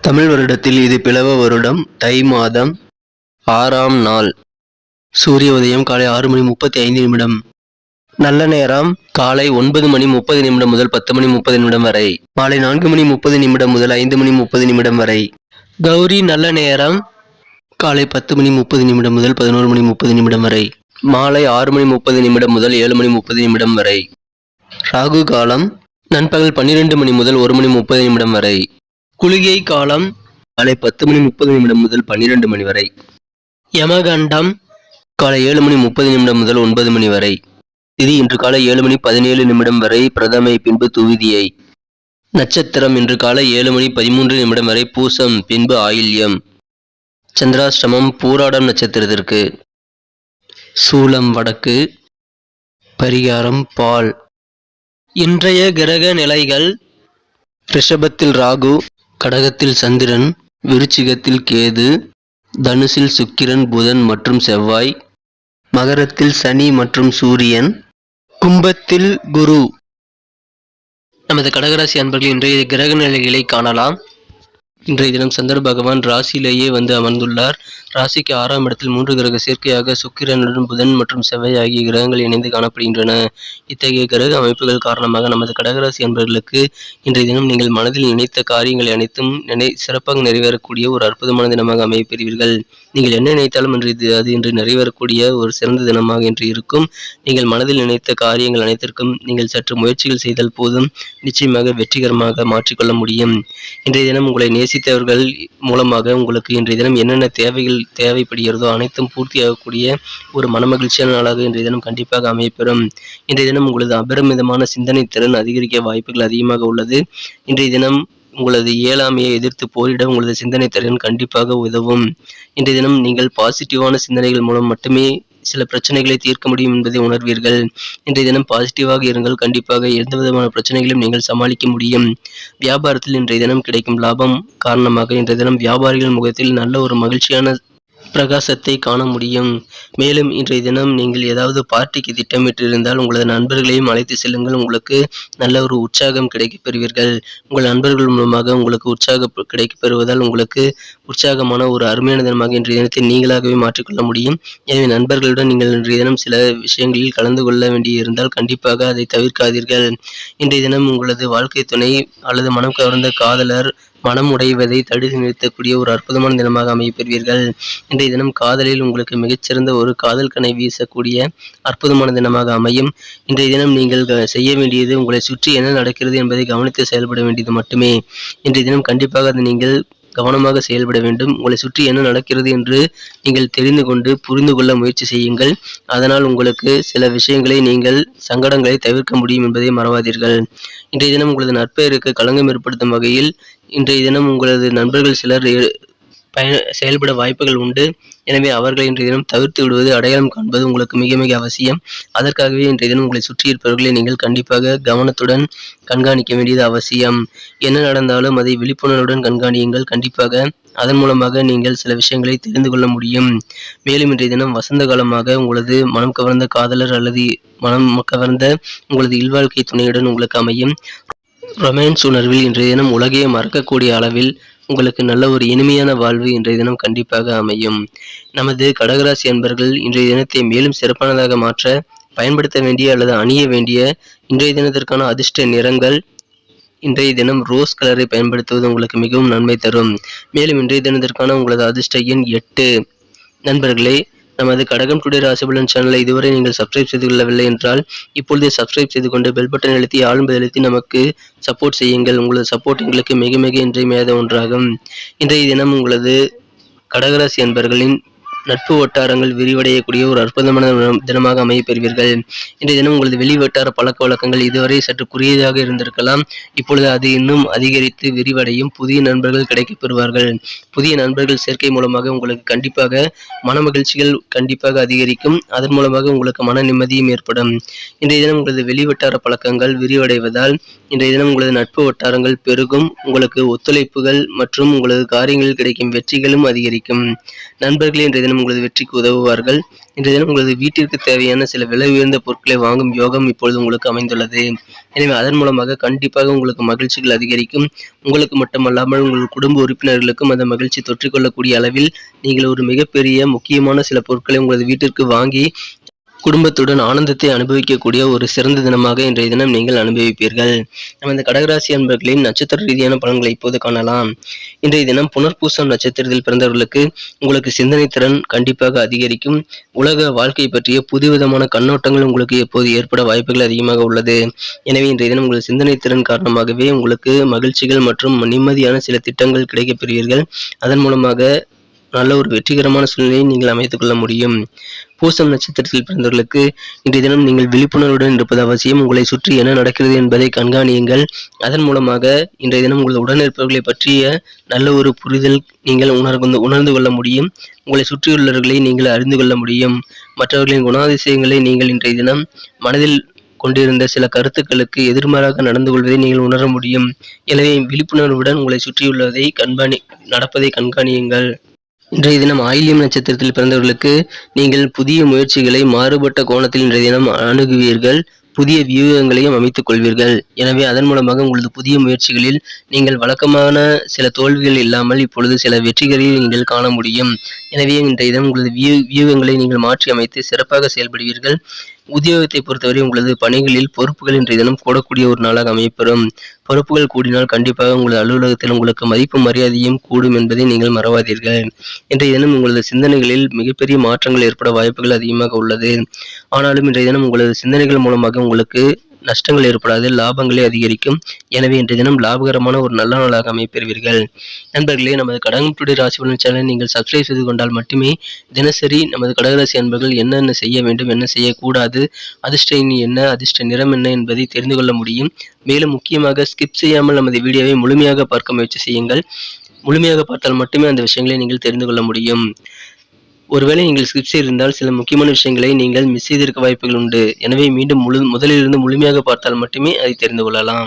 தமிழ் வருடத்தில் இது பிளவ வருடம் தை மாதம் ஆறாம் நாள். சூரிய உதயம் காலை ஆறு மணி முப்பத்தி ஐந்து நிமிடம். நல்ல நேரம் காலை ஒன்பது மணி முப்பது நிமிடம் முதல் பத்து மணி முப்பது நிமிடம் வரை. மாலை நான்கு மணி முப்பது நிமிடம் முதல் ஐந்து மணி முப்பது நிமிடம் வரை. கௌரி நல்ல நேரம் காலை பத்து மணி முப்பது நிமிடம் முதல் பதினோரு மணி முப்பது நிமிடம் வரை. மாலை ஆறு மணி முப்பது நிமிடம் முதல் ஏழு மணி முப்பது நிமிடம் வரை. ராகு காலம் நண்பகல் பன்னிரெண்டு மணி முதல் ஒரு மணி முப்பது நிமிடம் வரை. குளிகை காலம் காலை பத்து மணி முப்பது நிமிடம் முதல் பன்னிரண்டு மணி வரை. யமகண்டம் காலை ஏழு மணி முப்பது நிமிடம் முதல் ஒன்பது மணி வரை. திதி இன்று காலை ஏழு மணி பதினேழு நிமிடம் வரை பிரதமை பின்பு துவிதியை. நட்சத்திரம் இன்று காலை ஏழு மணி பதிமூன்று நிமிடம் வரை பூசம் பின்பு ஆயில்யம். சந்திராஷ்டமம் பூராடம் நட்சத்திரத்திற்கு. சூலம் வடக்கு பரிகாரம் பால். இன்றைய கிரக நிலைகள் ரிஷபத்தில் ராகு கடகத்தில் சந்திரன் விருச்சிகத்தில் கேது தனுசில் சுக்கிரன் புதன் மற்றும் செவ்வாய் மகரத்தில் சனி மற்றும் சூரியன் கும்பத்தில் குரு. நமது கடகராசி அன்பர்கள் இன்றைய கிரக நிலைகளை காணலாம். இன்றைய தினம் சந்திர பகவான் ராசியிலேயே வந்து அமர்ந்துள்ளார். ராசிக்கு ஆறாம் இடத்தில் மூன்று கிரக சேர்க்கையாக சுக்கிரனுடன் புதன் மற்றும் செவ்வாய் ஆகிய கிரகங்கள் இணைந்து காணப்படுகின்றன. இத்தகைய கிரக அமைப்புகள் காரணமாக நமது கடகராசி என்பவர்களுக்கு இன்றைய தினம் நீங்கள் மனதில் நினைத்த காரியங்கள் அனைத்தும் நினை சிறப்பாக நிறைவேறக்கூடிய ஒரு அற்புதமான தினமாக அமையப்பெறுவீர்கள். நீங்கள் என்ன நினைத்தாலும் இன்று அது இன்று நிறைவேறக்கூடிய ஒரு சிறந்த தினமாக இன்று இருக்கும். நீங்கள் மனதில் நினைத்த காரியங்கள் அனைத்திற்கும் நீங்கள் சற்று முயற்சிகள் செய்தால் போதும். நிச்சயமாக வெற்றிகரமாக மாற்றிக்கொள்ள முடியும். இன்றைய தினம் உங்களை நேசித்தவர்கள் மூலமாக உங்களுக்கு இன்றைய தினம் என்னென்ன தேவைகள் தேவைப்படுகிறதோ அனைத்தும் பூர்த்தியாகக்கூடிய ஒரு மனமகிழ்ச்சியான நாளாக இன்றைய தினம் கண்டிப்பாக அமையப்பெறும். இன்றைய தினம் உங்களது அபரிமிதமான சிந்தனை திறன் அதிகரிக்க வாய்ப்புகள் அதிகமாக உள்ளது. இன்றைய தினம் உங்களது இயலாமையை எதிர்த்து போரிட உங்களது சிந்தனை திறன் கண்டிப்பாக உதவும். இன்றைய தினம் நீங்கள் பாசிட்டிவான சிந்தனைகள் மூலம் மட்டுமே சில பிரச்சனைகளை தீர்க்க முடியும் என்பதை உணர்வீர்கள். இன்றைய தினம் பாசிட்டிவாக இருங்கள். கண்டிப்பாக எந்த விதமான பிரச்சனைகளையும் நீங்கள் சமாளிக்க முடியும். வியாபாரத்தில் இன்றைய தினம் கிடைக்கும் லாபம் காரணமாக இன்றைய தினம் வியாபாரிகள் முகத்தில் நல்ல ஒரு மகிழ்ச்சியான பிரகாசத்தை காண முடியும். மேலும் இன்றைய தினம் நீங்கள் ஏதாவது பார்ட்டிக்கு திட்டமிட்டிருந்தால் உங்களது நண்பர்களையும் அழைத்து செல்லுங்கள். உங்களுக்கு நல்ல ஒரு உற்சாகம் கிடைக்கப் பெறுவீர்கள். உங்கள் நண்பர்கள் மூலமாக உங்களுக்கு உற்சாகம் கிடைக்கப் பெறுவதால் உங்களுக்கு உற்சாகமான ஒரு அருமையான தினமாக இன்றைய தினத்தை நீங்களாகவே மாற்றிக்கொள்ள முடியும். எனவே நண்பர்களுடன் நீங்கள் இன்றைய தினம் சில விஷயங்களில் கலந்து கொள்ள வேண்டியிருந்தால் கண்டிப்பாக அதை தவிர்க்காதீர்கள். இன்றைய தினம் உங்களது வாழ்க்கை துணை அல்லது மனம் கவர்ந்த காதலர் மனம் உடைவதை தடுத்து நிறுத்தக்கூடிய ஒரு அற்புதமான தினமாக அமையப்பெறுவீர்கள். இன்றைய தினம் காதலில் உங்களுக்கு மிகச்சிறந்த ஒரு காதல் கனை வீசக்கூடிய அற்புதமான தினமாக அமையும். இன்றைய தினம் நீங்கள் செய்ய வேண்டியது உங்களை சுற்றி என்ன நடக்கிறது என்பதை கவனித்து செயல்பட வேண்டியது மட்டுமே. இன்றைய தினம் கண்டிப்பாக அதை நீங்கள் கவனமாக செயல்பட வேண்டும். உங்களை சுற்றி என்ன நடக்கிறது என்று நீங்கள் தெரிந்து கொண்டு புரிந்து கொள்ள முயற்சி செய்யுங்கள். அதனால் உங்களுக்கு சில விஷயங்களை நீங்கள் சங்கடங்களை தவிர்க்க முடியும் என்பதை மறவாதீர்கள். இன்றைய தினம் உங்களது நற்பெயருக்கு களங்கம் ஏற்படுத்தும் வகையில் இன்றைய தினம் உங்களது நண்பர்கள் சிலர் பய பயண செயல்பட வாய்ப்புகள் உண்டு. எனவே அவர்களை இன்றைய தினம் தவிர்த்து விடுவது அடையாளம் காண்பது உங்களுக்கு மிக மிக அவசியம். அதற்காகவே இன்றைய தினம் உங்களை சுற்றி இருப்பவர்களை நீங்கள் கண்டிப்பாக கவனத்துடன் கண்காணிக்க வேண்டியது அவசியம். என்ன நடந்தாலும் அதை விழிப்புணர்வுடன் கண்காணியுங்கள். கண்டிப்பாக அதன் மூலமாக நீங்கள் சில விஷயங்களை தெரிந்து கொள்ள முடியும். மேலும் இன்றைய தினம் வசந்த காலமாக உங்களது மனம் கவர்ந்த காதலர் அல்லது மனம் கவர்ந்த உங்களது இல்வாழ்க்கை துணையுடன் உங்களுக்கு அமையும். ரொமான்ஸ் உணர்வில் இன்றைய தினம் உலகையே மறக்கக்கூடிய அளவில் உங்களுக்கு நல்ல ஒரு இனிமையான வாழ்வு இன்றைய தினம் கண்டிப்பாக அமையும். நமது கடகராசி அன்பர்கள் இன்றைய தினத்தை மேலும் சிறப்பானதாக மாற்ற பயன்படுத்த வேண்டிய அல்லது அணிய வேண்டிய இன்றைய தினத்திற்கான அதிர்ஷ்ட நிறங்கள் இன்றைய தினம் ரோஸ் கலரை பயன்படுத்துவது உங்களுக்கு மிகவும் நன்மை தரும். மேலும் இன்றைய தினத்திற்கான உங்களது அதிர்ஷ்ட எண் எட்டு. நண்பர்களே நமது கடகம் டுடே ராசிபலன் சேனலை இதுவரை நீங்கள் சப்ஸ்கிரைப் செய்து கொள்ளவில்லை என்றால் இப்பொழுதே சப்ஸ்கிரைப் செய்து கொண்டு பெல் பட்டன் அழுத்தி ஆளும் அழுத்தி நமக்கு சப்போர்ட் செய்யுங்கள். உங்களது சப்போர்ட் எங்களுக்கு மிக மிக இன்றியமையாத ஒன்றாகும். இன்றைய தினம் உங்களது கடகராசி என்பர்களின் நட்பு வட்டாரங்கள் விரிவடையக்கூடிய ஒரு அற்புதமான தினமாக அமைய பெறுவீர்கள். இன்றைய தினம் உங்களது வெளி வட்டார பழக்க வழக்கங்கள் இதுவரை சற்று குறுகியதாக இருந்திருக்கலாம். இப்பொழுது அது இன்னும் அதிகரித்து விரிவடையும். புதிய நண்பர்கள் கிடைக்கப் பெறுவார்கள். புதிய நண்பர்கள் சேர்க்கை மூலமாக உங்களுக்கு கண்டிப்பாக மன மகிழ்ச்சிகள் கண்டிப்பாக அதிகரிக்கும். அதன் மூலமாக உங்களுக்கு மன நிம்மதியும் ஏற்படும். இன்றைய தினம் உங்களது வெளிவட்டார பழக்கங்கள் விரிவடைவதால் இன்றைய தினம் உங்களது நட்பு வட்டாரங்கள் பெருகும். உங்களுக்கு ஒத்துழைப்புகள் மற்றும் உங்களது காரியங்களில் கிடைக்கும் வெற்றிகளும் அதிகரிக்கும். நண்பர்களே இன்றைய தினம் உங்களது வெற்றிக்கு உதவுவார்கள். இன்றைய தினம் உங்களது வீட்டிற்கு தேவையான சில விலை உயர்ந்த பொருட்களை வாங்கும் யோகம் இப்பொழுது உங்களுக்கு அமைந்துள்ளது. எனவே அதன் மூலமாக கண்டிப்பாக உங்களுக்கு மகிழ்ச்சிகள் அதிகரிக்கும். உங்களுக்கு மட்டுமல்லாமல் உங்கள் குடும்ப உறுப்பினர்களுக்கும் அந்த மகிழ்ச்சி தொற்றிக்கொள்ளக்கூடிய அளவில் நீங்கள் ஒரு மிகப்பெரிய முக்கியமான சில பொருட்களை உங்களது வீட்டிற்கு வாங்கி குடும்பத்துடன் ஆனந்தத்தை அனுபவிக்கக்கூடிய ஒரு சிறந்த தினமாக இன்றைய தினம் நீங்கள் அனுபவிப்பீர்கள். நம்ம இந்த கடகராசி அன்பர்களின் நட்சத்திர ரீதியான பலன்களை இப்போது காணலாம். இன்றைய தினம் புனர்பூசம் நட்சத்திரத்தில் பிறந்தவர்களுக்கு உங்களுக்கு சிந்தனை திறன் கண்டிப்பாக அதிகரிக்கும். உலக வாழ்க்கை பற்றிய புதுவிதமான கண்ணோட்டங்கள் உங்களுக்கு எப்போது ஏற்பட வாய்ப்புகள் அதிகமாக உள்ளது. எனவே இன்றைய தினம் உங்கள் சிந்தனை திறன் காரணமாகவே உங்களுக்கு மகிழ்ச்சிகள் மற்றும் நிம்மதியான சில திட்டங்கள் கிடைக்கப் பெறுவீர்கள் அதன் மூலமாக நல்ல ஒரு வெற்றிகரமான சூழ்நிலையை நீங்கள் அமைத்துக் கொள்ள முடியும். பூசம் நட்சத்திரத்தில் பிறந்தவர்களுக்கு இன்றைய தினம் நீங்கள் விழிப்புணர்வுடன் இருப்பது அவசியம். உங்களை சுற்றி என்ன நடக்கிறது என்பதை கண்காணியுங்கள். அதன் மூலமாக இன்றைய தினம் உங்கள் உடனிருப்பவர்களை பற்றிய நல்ல ஒரு புரிதல் நீங்கள் உணர்ந்து உணர்ந்து கொள்ள முடியும். உங்களை சுற்றியுள்ளவர்களை நீங்கள் அறிந்து கொள்ள முடியும். மற்றவர்களின் குணாதிசயங்களை நீங்கள் இன்றைய தினம் மனதில் கொண்டிருந்த சில கருத்துக்களுக்கு எதிர்மாறாக நடந்து கொள்வதை நீங்கள் உணர முடியும். எனவே விழிப்புணர்வுடன் உங்களை சுற்றியுள்ளதை கண்காணி நடப்பதை கண்காணியுங்கள். இன்றைய தினம் ஆயில்யம் நட்சத்திரத்தில் பிறந்தவர்களுக்கு நீங்கள் புதிய முயற்சிகளை மாறுபட்ட கோணத்தில் இன்றைய தினம் அணுகுவீர்கள். புதிய வியூகங்களையும் அமைத்துக் கொள்வீர்கள். எனவே அதன் மூலமாக உங்களது புதிய முயற்சிகளில் நீங்கள் வழக்கமான சில தோல்விகள் இல்லாமல் இப்பொழுது சில வெற்றிகளை நீங்கள் காண முடியும். எனவே இந்த தினம் உங்களது வியூ வியூகங்களை நீங்கள் மாற்றி அமைத்து சிறப்பாக செயல்படுவீர்கள். உத்தியோகத்தை பொறுத்தவரை உங்களது பணிகளில் பொறுப்புகள் இன்றைய தினம் கூடக்கூடிய ஒரு நாளாக அமையப்பெறும். பொறுப்புகள் கூடினால் கண்டிப்பாக உங்களது அலுவலகத்தில் உங்களுக்கு மதிப்பு மரியாதையும் கூடும் என்பதை நீங்கள் மறவாதீர்கள். இன்றைய தினம் உங்களது சிந்தனைகளில் மிகப்பெரிய மாற்றங்கள் ஏற்பட வாய்ப்புகள் அதிகமாக உள்ளது. ஆனாலும் இன்றைய தினம் உங்களது சிந்தனைகள் மூலமாக உங்களுக்கு நஷ்டங்கள் ஏற்படாது லாபங்களே அதிகரிக்கும். எனவே இன்றைய தினம் லாபகரமான ஒரு நல்ல நாளாக அமைப்பெறுவீர்கள் நண்பர்களே நமது கடகம் ராசி பலன் சேனலை நீங்கள் சப்ஸ்கிரைப் செய்து கொண்டால் மட்டுமே தினசரி நமது கடகராசி அன்பர்கள் என்னென்ன செய்ய வேண்டும் என்ன செய்யக்கூடாது அதிர்ஷ்ட எண் என்ன அதிர்ஷ்ட நிறம் என்ன என்பதை தெரிந்து கொள்ள முடியும். மேலும் முக்கியமாக ஸ்கிப் செய்யாமல் நமது வீடியோவை முழுமையாக பார்க்க முயற்சி செய்யுங்கள். முழுமையாக பார்த்தால் மட்டுமே அந்த விஷயங்களை நீங்கள் தெரிந்து கொள்ள முடியும். ஒருவேளை நீங்கள் ஸ்கிப் செய்திருந்தால் சில முக்கியமான விஷயங்களை நீங்கள் மிஸ் செய்திருக்க வாய்ப்புகள் உண்டு. எனவே மீண்டும் முழு முதலிலிருந்து முழுமையாக பார்த்தால் மட்டுமே அதை தெரிந்து கொள்ளலாம்.